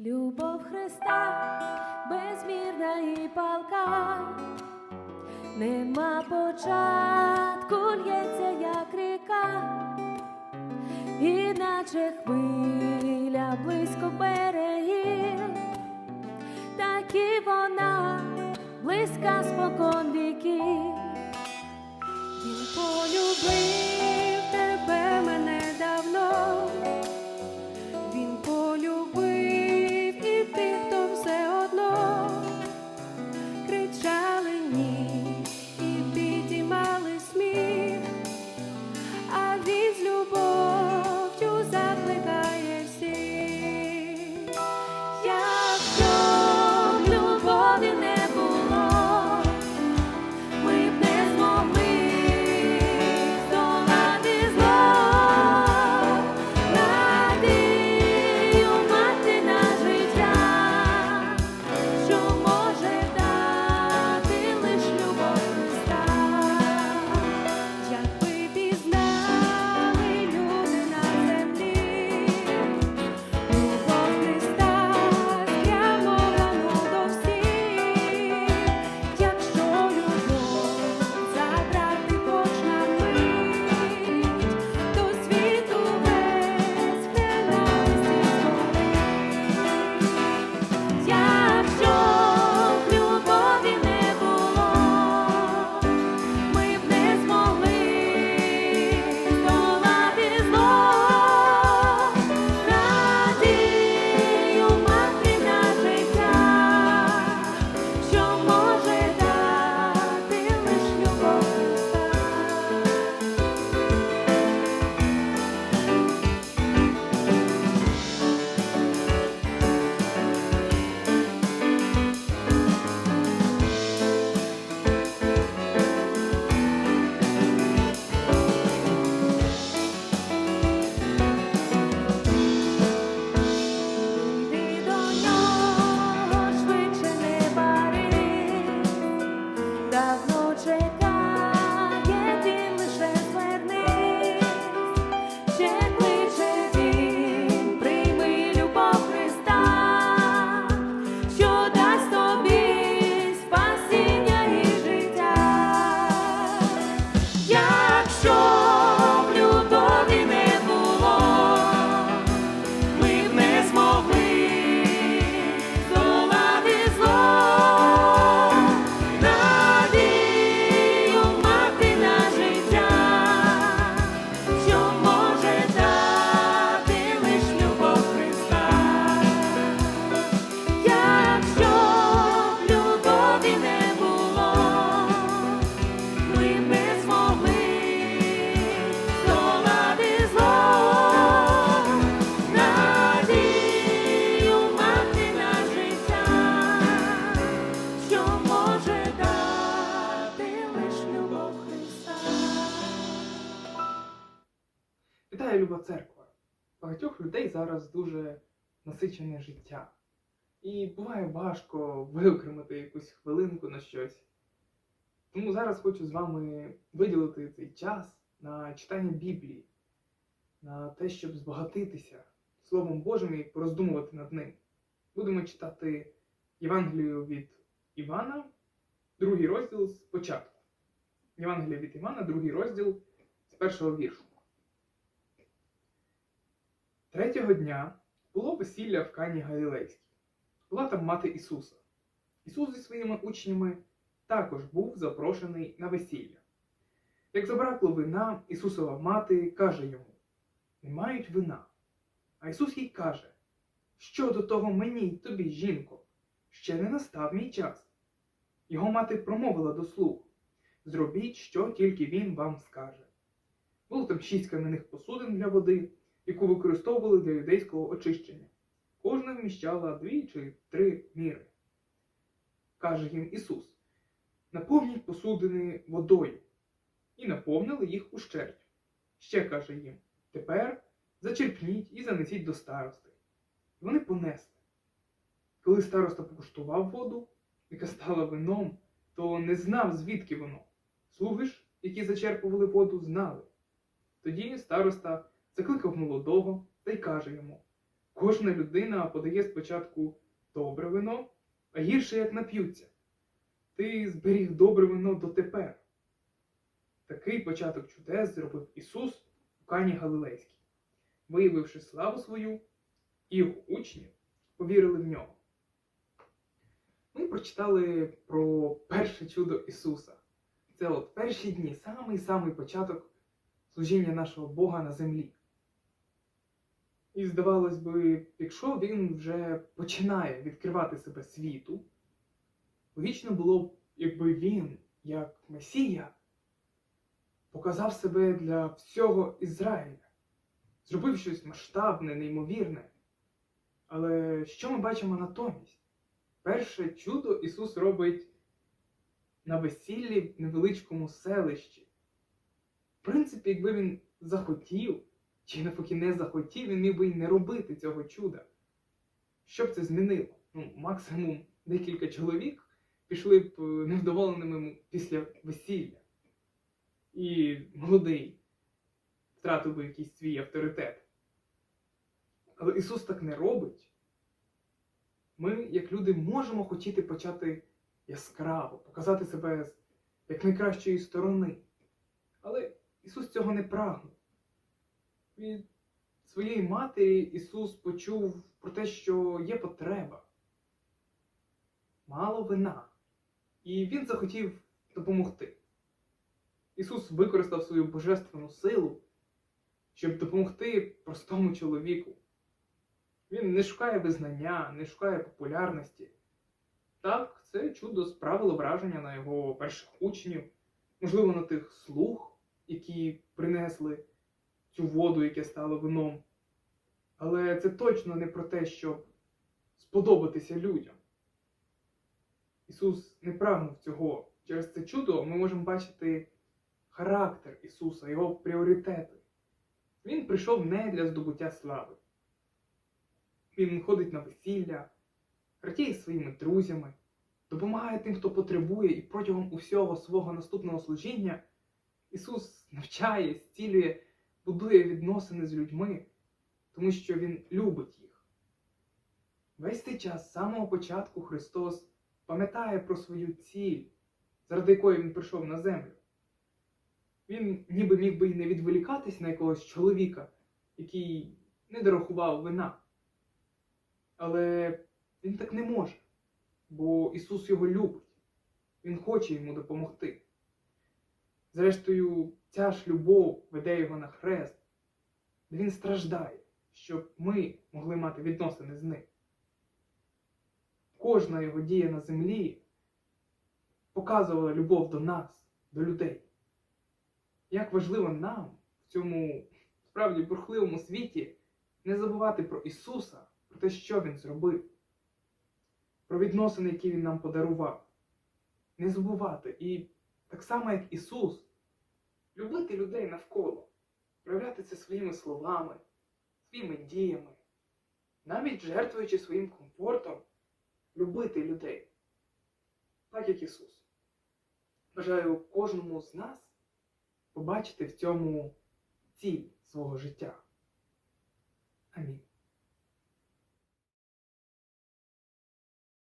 Любов Христа безмірна і палка, нема початку, лється, як ріка, іначе хвиля близько берегів, так і вона близька спокон віків. Він полюбив церква! Багатьох людей зараз дуже насичене життя. І буває важко виокремити якусь хвилинку на щось. Тому зараз хочу з вами виділити цей час на читання Біблії, на те, щоб збагатитися Словом Божим і пороздумувати над ним. Будемо читати Євангелію від Івана, другий розділ з початку. Євангелія від Івана, другий розділ з першого віршу. Третього дня було весілля в Кані Галілейській. Була там мати Ісуса. Ісус зі своїми учнями також був запрошений на весілля. Як забракло вина, Ісусова мати каже йому: Не мають вина. А Ісус їй каже: Що до того мені й тобі, жінко? Ще не настав мій час. Його мати промовила до слуг: Зробіть, що тільки він вам скаже. Було там шість кам'яних посудин для води, яку використовували для юдейського очищення. Кожна вміщала дві чи три міри. Каже їм Ісус: наповніть посудини водою, і наповнили їх ущерть. Ще каже їм: тепер зачерпніть і занесіть до старости. І вони понесли. Коли староста покуштував воду, яка стала вином, то не знав, звідки воно. Слуги ж, які зачерпували воду, знали. Тоді староста закликав молодого та й каже йому: Кожна людина подає спочатку добре вино, а гірше як нап'ються. Ти зберіг добре вино дотепер. Такий початок чудес зробив Ісус у Кані Галилейській, виявивши славу свою, і його учні повірили в нього. Ми прочитали про перше чудо Ісуса. Це от перші дні, самий-самий початок служіння нашого Бога на землі. І здавалось би, якщо він вже починає відкривати себе світу, логічно було б, якби він, як Месія, показав себе для всього Ізраїля, зробив щось масштабне, неймовірне. Але що ми бачимо натомість? Перше чудо Ісус робить на весіллі в невеличкому селищі. В принципі, якби він захотів, чи навпаки не захотів, він міг би й не робити цього чуда. Що б це змінило? Ну, максимум декілька чоловік пішли б е, невдоволеними після весілля. І молодий втратив би якийсь свій авторитет. Але Ісус так не робить. Ми, як люди, можемо хотіти почати яскраво, показати себе з як найкращої сторони. Але Ісус цього не прагнув. Від своєї матері Ісус почув про те, що є потреба. Мало вина. І Він захотів допомогти. Ісус використав свою божественну силу, щоб допомогти простому чоловіку. Він не шукає визнання, не шукає популярності. Так, це чудо справило враження на його перших учнів, можливо, на тих слуг, які принесли цю воду, яке стало вином. Але це точно не про те, щоб сподобатися людям. Ісус не прагнув цього. Через це чудо ми можемо бачити характер Ісуса, Його пріоритети. Він прийшов не для здобуття слави. Він ходить на весілля, радіє своїми друзями, допомагає тим, хто потребує, і протягом усього свого наступного служіння Ісус навчає, зцілює, будує відносини з людьми, тому що Він любить їх. Весь цей час, з самого початку, Христос пам'ятає про свою ціль, заради якої Він прийшов на землю. Він ніби міг би й не відволікатись на якогось чоловіка, який не дорахував вина. Але він так не може, бо Ісус його любить. Він хоче йому допомогти. Зрештою, ця ж любов веде його на хрест, він страждає, щоб ми могли мати відносини з ним. Кожна його дія на землі показувала любов до нас, до людей. Як важливо нам в цьому справді бурхливому світі не забувати про Ісуса, про те, що Він зробив, про відносини, які Він нам подарував. Не забувати і так само, як Ісус, любити людей навколо, проявляти це своїми словами, своїми діями, навіть жертвуючи своїм комфортом, любити людей, так як Ісус. Бажаю кожному з нас побачити в цьому ціль свого життя. Амінь.